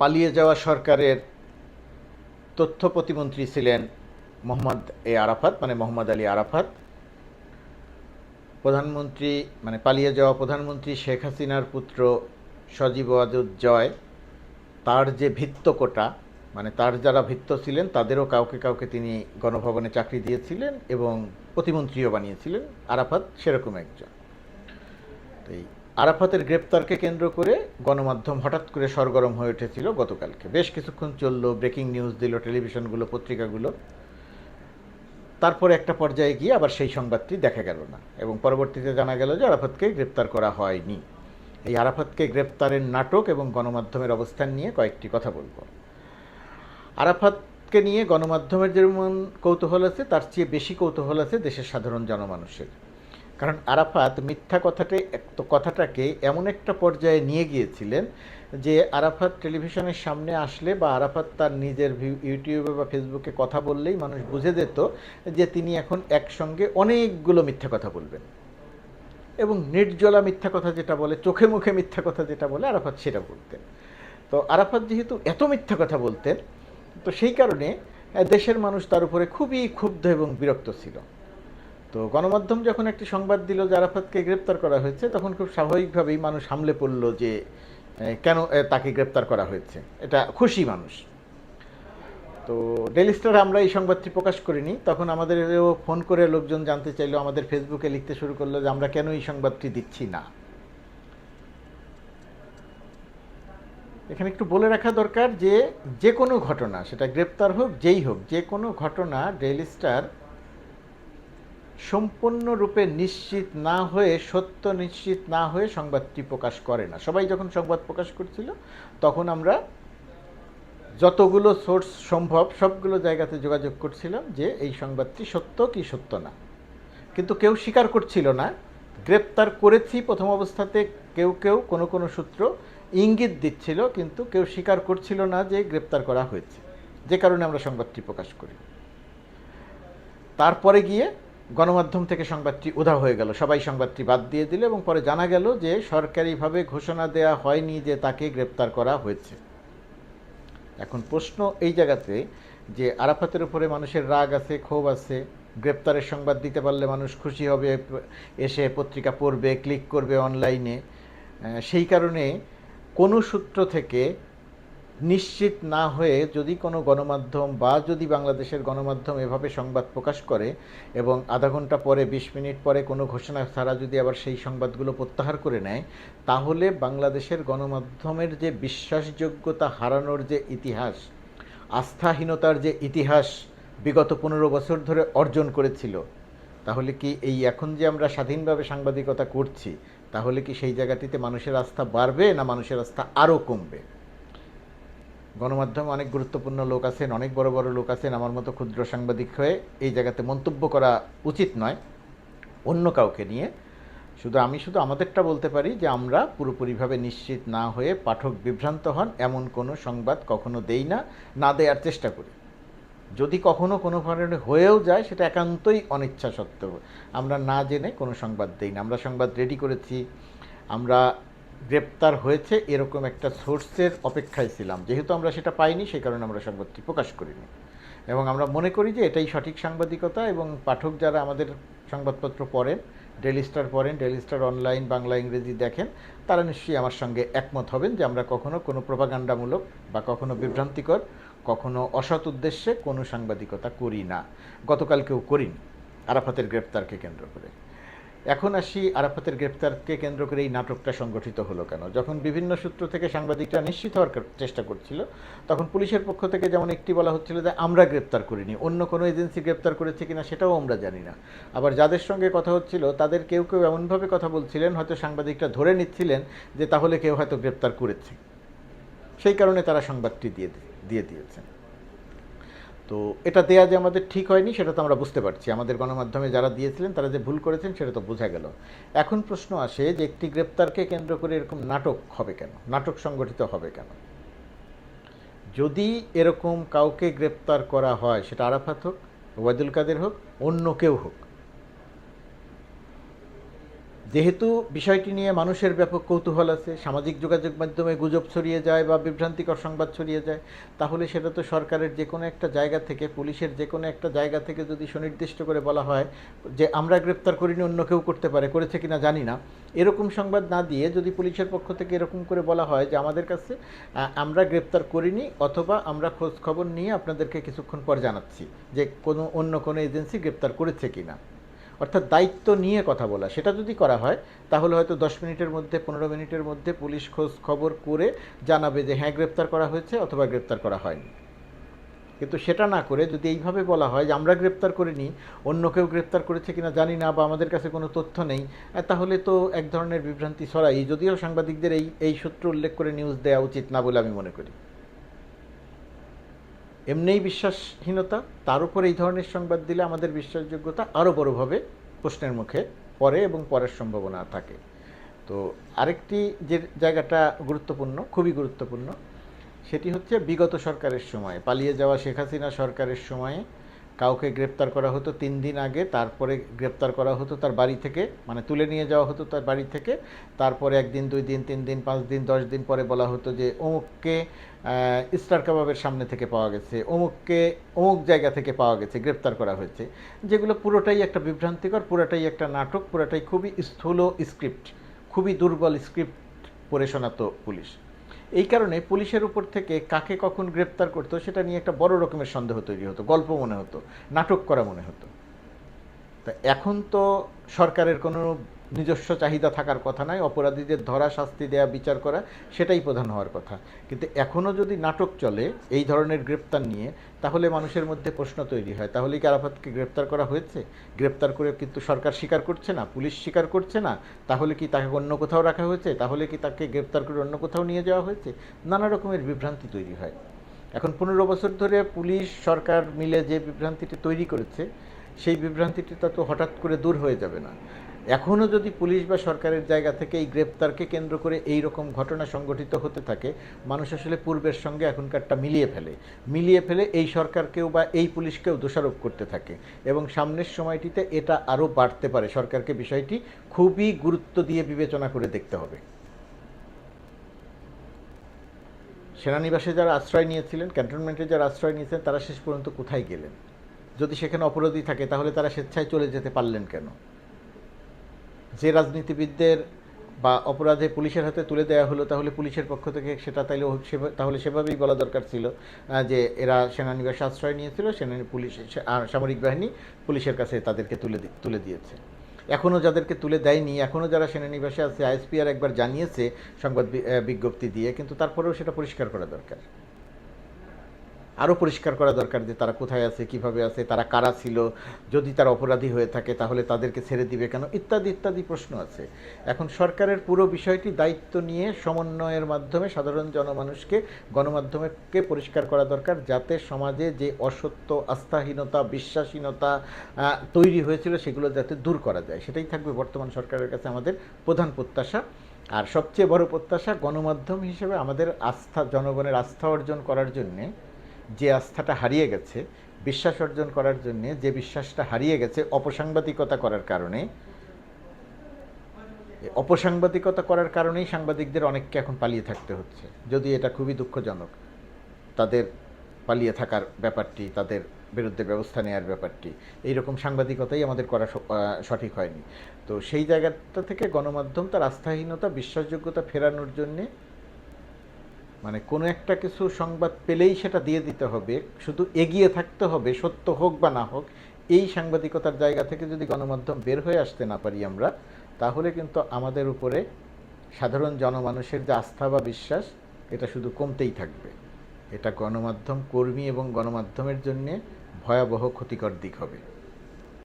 পালিয়ে যাওয়া সরকারের তথ্য প্রতিমন্ত্রী ছিলেন মোহাম্মদ এ আরাফাত মানে মোহাম্মদ আলী আরাফাত। প্রধানমন্ত্রী মানে পালিয়ে যাওয়া প্রধানমন্ত্রী শেখ হাসিনার পুত্র সজীব জয় তার যে ভিত্তকোটা মানে তার যারা ভিত্ত ছিলেন, তাদেরও কাউকে কাউকে তিনি গণভবনে চাকরি দিয়েছিলেন এবং প্রতিমন্ত্রীও বানিয়েছিলেন। আরাফাত সেরকম একজন। তো এই আরাফাতের গ্রেপ্তারকে কেন্দ্র করে গণমাধ্যম হঠাৎ করে সরগরম হয়ে উঠেছিল গতকালকে। বেশ কিছুক্ষণ চলল, ব্রেকিং নিউজ দিল, টেলিভিশনগুলো, পত্রিকাগুলো। তারপরে একটা পর্যায়ে গিয়ে আবার সেই সংবাদটি দেখা গেল না এবং পরবর্তীতে জানা গেল যে আরাফাতকে গ্রেপ্তার করা হয়নি। এই আরাফাতকে গ্রেপ্তারের নাটক এবং গণমাধ্যমের অবস্থান নিয়ে কয়েকটি কথা বলব। আরাফাতকে নিয়ে গণমাধ্যমের যেমন কৌতূহল আছে, তার চেয়ে বেশি কৌতূহল আছে দেশের সাধারণ জনমানুষের। কারণ আরাফাত মিথ্যা কথাটে কথাটাকে এমন একটা পর্যায়ে নিয়ে গিয়েছিলেন যে আরাফাত টেলিভিশনের সামনে আসলে বা আরাফাত তার নিজের ইউটিউবে বা ফেসবুকে কথা বললেই মানুষ বুঝে যেত যে তিনি এখন একসঙ্গে অনেকগুলো মিথ্যা কথা বলবেন। এবং নির্জলা মিথ্যা কথা যেটা বলে, চোখে মুখে মিথ্যা কথা যেটা বলে, আরাফাত সেটা বলতেন। তো আরাফাত যেহেতু এত মিথ্যা কথা বলতেন, তো সেই কারণে দেশের মানুষ তার উপরে খুবই ক্ষুব্ধ এবং বিরক্ত ছিল। তো গণমাধ্যম যখন একটি সংবাদ দিল যে আরাফাতকে গ্রেপ্তার করা হয়েছে, তখন খুব স্বাভাবিকভাবেই মানুষ হামলে পড়ল যে কেন তাকে গ্রেপ্তার করা হয়েছে। এটা খুশি মানুষ। তো ডেলি স্টার আমরা এই সংবাদটি প্রকাশ করিনি। তখন আমাদেরও ফোন করে লোকজন জানতে চাইলো, আমাদের ফেসবুকে লিখতে শুরু করল যে, আমরা কেন এই সংবাদটি দিচ্ছি না। এখানে একটু বলে রাখা দরকার যে যে কোনো ঘটনা, সেটা গ্রেপ্তার হোক, যেই হোক, যে কোনো ঘটনা ডেইলি স্টার সম্পূর্ণরূপে নিশ্চিত না হয়ে, সত্য নিশ্চিত না হয়ে সংবাদটি প্রকাশ করে না। সবাই যখন সংবাদ প্রকাশ করছিল, তখন আমরা যতগুলো সোর্স সম্ভব সবগুলো জায়গাতে যোগাযোগ করছিলাম যে এই সংবাদটি সত্য কি সত্য না। কিন্তু কেউ স্বীকার করছিল না। গ্রেপ্তার করেছি প্রথম অবস্থাতে, কেউ কেউ কোনো কোনো সূত্র ইঙ্গিত দিচ্ছিল, কিন্তু কেউ স্বীকার করছিল না যে গ্রেপ্তার করা হয়েছে। যে কারণে আমরা সংবাদটি প্রকাশ করি। তারপরে গিয়ে গণমাধ্যম থেকে সংবাদটি উধাও হয়ে গেল। সবাই সংবাদটি বাদ দিয়ে দিল এবং পরে জানা গেল যে সরকারিভাবে ঘোষণা দেওয়া হয়নি যে তাকে গ্রেপ্তার করা হয়েছে। এখন প্রশ্ন এই জায়গাতে যে আরাফাতের উপরে মানুষের রাগ আছে, ক্ষোভ আছে, গ্রেপ্তারের সংবাদ দিতে পারলে মানুষ খুশি হবে, এসে পত্রিকা পড়বে, ক্লিক করবে অনলাইনে। সেই কারণে কোনো সূত্র থেকে নিশ্চিত না হয়ে যদি কোনো গণমাধ্যম বা যদি বাংলাদেশের গণমাধ্যম এভাবে সংবাদ প্রকাশ করে এবং আধা ঘণ্টা পরে, বিশ মিনিট পরে কোনো ঘোষণা ছাড়া যদি আবার সেই সংবাদগুলো প্রত্যাহার করে নেয়, তাহলে বাংলাদেশের গণমাধ্যমের যে বিশ্বাসযোগ্যতা হারানোর যে ইতিহাস, আস্থাহীনতার যে ইতিহাস বিগত পনেরো বছর ধরে অর্জন করেছিল, তাহলে কি এই এখন যে আমরা স্বাধীনভাবে সাংবাদিকতা করছি, তাহলে কি সেই জায়গাটিতে মানুষের আস্থা বাড়বে না মানুষের আস্থা আরও কমবে? গণমাধ্যমে অনেক গুরুত্বপূর্ণ লোক আছেন, অনেক বড় বড় লোক আছেন, আমার মতো ক্ষুদ্র সাংবাদিক হয়ে এই জায়গাতে মন্তব্য করা উচিত নয়, অন্য কাউকে নিয়ে। শুধু আমি শুধু আমাদেরটা বলতে পারি যে আমরা পুরোপুরিভাবে নিশ্চিত না হয়ে পাঠক বিভ্রান্ত হন, এমন কোনো সংবাদ কখনো দেই না না দেওয়ার চেষ্টা করি। যদি কখনো কোনো কারণে হয়েও যায়, সেটা একান্তই অনিচ্ছা সত্ত্বেও আমরা না জেনে কোনো সংবাদ দেই না। আমরা সংবাদ রেডি করেছি, আমরা গ্রেপ্তার হয়েছে এরকম একটা সোর্সের অপেক্ষায় ছিলাম। যেহেতু আমরা সেটা পাইনি, সেই কারণে আমরা সংবাদটি প্রকাশ করিনি। এবং আমরা মনে করি যে এটাই সঠিক সাংবাদিকতা এবং পাঠক যারা আমাদের সংবাদপত্র পড়েন ডেলি স্টার পড়েন ডেলি স্টার অনলাইন, বাংলা, ইংরেজি দেখেন, তারা নিশ্চয়ই আমার সঙ্গে একমত হবেন যে আমরা কখনো কোনো প্রপাগান্ডামূলক বা কখনো বিভ্রান্তিকর, কখনো অসৎ উদ্দেশ্যে কোনো সাংবাদিকতা করি না। গতকালকেও করিনি। আরাফাতের গ্রেপ্তারকে কেন্দ্র করে। এখন আসি আরাফাতের গ্রেপ্তারকে কেন্দ্র করে এই নাটকটা সংগঠিত হলো কেন? যখন বিভিন্ন সূত্র থেকে সাংবাদিকরা নিশ্চিত হওয়ার চেষ্টা করছিল, তখন পুলিশের পক্ষ থেকে যেমন একটি বলা হচ্ছিল যে, আমরা গ্রেপ্তার করিনি, অন্য কোনো এজেন্সি গ্রেপ্তার করেছে কিনা সেটাও আমরা জানি না। আবার যাদের সঙ্গে কথা হচ্ছিল, তাদের কেউ কেউ এমনভাবে কথা বলছিলেন, হয়তো সাংবাদিকরা ধরে নিচ্ছিলেন যে, তাহলে কেউ হয়তো গ্রেপ্তার করেছে। সেই কারণে তারা সংবাদটি দিয়ে দিয়ে দিয়েছেন। তো এটা দেয়া যে আমাদের ঠিক হয়নি, সেটা তো আমরা বুঝতে পারছি। আমাদের গণমাধ্যমে যারা দিয়েছিলেন, তারা যে ভুল করেছেন, সেটা তো বোঝা গেল। এখন প্রশ্ন আসে যে একটি গ্রেপ্তারকে কেন্দ্র করে এরকম নাটক হবে কেন? নাটক সংগঠিত হবে কেন? যদি এরকম কাউকে গ্রেপ্তার করা হয়, সেটা আরাফাত হোক, ওবায়দুল কাদের হোক, অন্য কেউ হোক যেহেতু বিষয়টি নিয়ে মানুষের ব্যাপক কৌতূহল আছে, সামাজিক যোগাযোগ মাধ্যমে গুজব ছড়িয়ে যায় বা বিভ্রান্তিকর সংবাদ ছড়িয়ে যায়, তাহলে সেটা তো সরকারের যে কোনো একটা জায়গা থেকে, পুলিশের যে কোনো একটা জায়গা থেকে যদি সুনির্দিষ্ট করে বলা হয় যে আমরা গ্রেপ্তার করিনি, অন্য কেউ করতে পারে, করেছে কিনা জানি না। এরকম সংবাদ না দিয়ে যদি পুলিশের পক্ষ থেকে এরকম করে বলা হয় যে আমাদের কাছে আমরা গ্রেপ্তার করিনি অথবা আমরা খোঁজ খবর নিয়ে আপনাদেরকে কিছুক্ষণ পর জানাচ্ছি যে কোনো, অন্য কোনো এজেন্সি গ্রেপ্তার করেছে কিনা। অর্থাৎ দায়িত্ব নিয়ে কথা বলা। সেটা যদি করা হয়, তাহলে হয়তো দশ মিনিটের মধ্যে, পনেরো মিনিটের মধ্যে পুলিশ খোঁজ খবর করে জানাবে যে হ্যাঁ গ্রেপ্তার করা হয়েছে অথবা গ্রেপ্তার করা হয়নি। কিন্তু সেটা না করে যদি এইভাবে বলা হয় যে, আমরা গ্রেপ্তার করিনি, অন্য কেউ গ্রেপ্তার করেছে কিনা জানি না বা আমাদের কাছে কোনো তথ্য নেই তাহলে তো এক ধরনের বিভ্রান্তি ছড়াই। যদিও সাংবাদিকদের এই এই সূত্র উল্লেখ করে নিউজ দেওয়া উচিত না বলে আমি মনে করি। এমনিই বিশ্বাসহীনতা, তার উপর এই ধরনের সংবাদ দিলে আমাদের বিশ্বাসযোগ্যতা আরও বড়োভাবে প্রশ্নের মুখে পড়ে এবং পরের সম্ভাবনা থাকে। তো আরেকটি যে জায়গাটা গুরুত্বপূর্ণ, খুবই গুরুত্বপূর্ণ, সেটি হচ্ছে বিগত সরকারের সময়ে, পালিয়ে যাওয়া শেখ হাসিনা সরকারের সময়ে কাউকে গ্রেপ্তার করা হতো তিন দিন আগে, তারপরে গ্রেপ্তার করা হতো তার বাড়ি থেকে মানে তুলে নিয়ে যাওয়া হতো তার বাড়ি থেকে। তারপরে একদিন, দুই দিন, তিন দিন, পাঁচ দিন, দশ দিন পরে বলা হতো যে অমুককে স্টার কাবাবের সামনে থেকে পাওয়া গেছে, অমুককে, অমুক জায়গা থেকে পাওয়া গেছে, গ্রেপ্তার করা হয়েছে। যেগুলো পুরোটাই একটা বিভ্রান্তিকর, পুরোটাই একটা নাটক, পুরোটাই খুবই স্থূল স্ক্রিপ্ট, খুবই দুর্বল স্ক্রিপ্ট পড়ে শোনাতো পুলিশ। এই কারণে পুলিশের উপর থেকে কাকে কখন গ্রেপ্তার করতো, সেটা নিয়ে একটা বড় রকমের সন্দেহ তৈরি হতো, গল্প মনে হতো, নাটক করা মনে হতো। তা এখন তো সরকারের কোনো নিজস্ব চাহিদা থাকার কথা নয় অপরাধীদের ধরা শাস্তি দেয়া, বিচার করা, সেটাই প্রধান হওয়ার কথা। কিন্তু এখনও যদি নাটক চলে, এই ধরনের গ্রেপ্তার নিয়ে, তাহলে মানুষের মধ্যে প্রশ্ন তৈরি হয়, তাহলে কি আরাফাতকে গ্রেপ্তার করা হয়েছে? গ্রেপ্তার করে কিন্তু সরকার স্বীকার করছে না, পুলিশ স্বীকার করছে না, তাহলে কি তাকে অন্য কোথাও রাখা হয়েছে? তাহলে কি তাকে গ্রেপ্তার করে অন্য কোথাও নিয়ে যাওয়া হয়েছে? নানা রকমের বিভ্রান্তি তৈরি হয়। এখন পনেরো বছর ধরে পুলিশ, সরকার মিলে যে বিভ্রান্তিটি তৈরি করেছে, সেই বিভ্রান্তিটি তো হঠাৎ করে দূর হয়ে যাবে না। এখনও যদি পুলিশ বা সরকারের জায়গা থেকে এই গ্রেপ্তারকে কেন্দ্র করে এই রকম ঘটনা সংগঠিত হতে থাকে, মানুষ আসলে পূর্বের সঙ্গে এখনকারটা মিলিয়ে ফেলে। মিলিয়ে ফেলে এই সরকারকেও বা এই পুলিশকেও দোষারোপ করতে থাকে এবং সামনের সময়টিতে এটা আরও বাড়তে পারে। সরকারকে বিষয়টি খুবই গুরুত্ব দিয়ে বিবেচনা করে দেখতে হবে। সেনানিবাসে যারা আশ্রয় নিয়েছিলেন, ক্যান্টনমেন্টে যারা আশ্রয় নিয়েছেন তারা শেষ পর্যন্ত কোথায় গেলেন? যদি সেখানে অপরাধী থাকে, তাহলে তারা স্বেচ্ছায় চলে যেতে পারলেন কেন? যে রাজনীতিবিদদের বা অপরাধে পুলিশের হাতে তুলে দেওয়া হলো, তাহলে পুলিশের পক্ষ থেকে সেটা তাইলে তাহলে সেভাবেই বলা দরকার ছিল যে এরা সেনানিবাসে আশ্রয় নিয়েছিল সেনা পুলিশ আর সামরিক বাহিনী পুলিশের কাছে তাদেরকে তুলে তুলে দিয়েছে। এখনও যাদেরকে তুলে দেয়নি এখনও যারা সেনানিবাসে আছে, আইএসপিআর একবার জানিয়েছে সংবাদ বিজ্ঞপ্তি দিয়ে, কিন্তু তারপরেও সেটা পরিষ্কার করা দরকার। আরও পরিষ্কার করা দরকার যে তারা কোথায় আছে, কীভাবে আছে, তারা কারা ছিল, যদি তারা অপরাধী হয়ে থাকে তাহলে তাদেরকে ছেড়ে দিবে কেন? ইত্যাদি ইত্যাদি প্রশ্ন আছে। এখন সরকারের পুরো বিষয়টি দায়িত্ব নিয়ে সমন্বয়ের মাধ্যমে সাধারণ জনমানুষকে গণমাধ্যমকে পরিষ্কার করা দরকার যাতে সমাজে যে অসত্য, আস্থাহীনতা, বিশ্বাসহীনতা তৈরি হয়েছিল সেগুলো যাতে দূর করা যায়। সেটাই থাকবে বর্তমান সরকারের কাছে আমাদের প্রধান প্রত্যাশা। আর সবচেয়ে বড় প্রত্যাশা গণমাধ্যম হিসেবে আমাদের আস্থা, জনগণের আস্থা অর্জন করার জন্যে যে আস্থাটা হারিয়ে গেছে, বিশ্বাস অর্জন করার জন্যে যে বিশ্বাসটা হারিয়ে গেছে অপসাংবাদিকতা করার কারণে অপসাংবাদিকতা করার কারণেই সাংবাদিকদের অনেককে এখন পালিয়ে থাকতে হচ্ছে। যদি এটা খুবই দুঃখজনক, তাদের পালিয়ে থাকার ব্যাপারটি, তাদের বিরুদ্ধে ব্যবস্থা নেওয়ার ব্যাপারটি, এইরকম সাংবাদিকতাই আমাদের করা সঠিক হয়নি। তো সেই জায়গাটা থেকে গণমাধ্যম তার আস্থাহীনতা, বিশ্বাসযোগ্যতা ফেরানোর জন্যে মানে কোনো একটা কিছু সংবাদ পেলেই সেটা দিয়ে দিতে হবে, শুধু এগিয়ে থাকতে হবে, সত্য হোক বা না হোক, এই সাংবাদিকতার জায়গা থেকে যদি গণমাধ্যম বের হয়ে আসতে না পারি আমরা, তাহলে কিন্তু আমাদের উপরে সাধারণ জনমানুষের যে আস্থা বা বিশ্বাস, এটা শুধু কমতেই থাকবে। এটা গণমাধ্যম কর্মী এবং গণমাধ্যমের জন্যে ভয়াবহ ক্ষতিকর দিক হবে।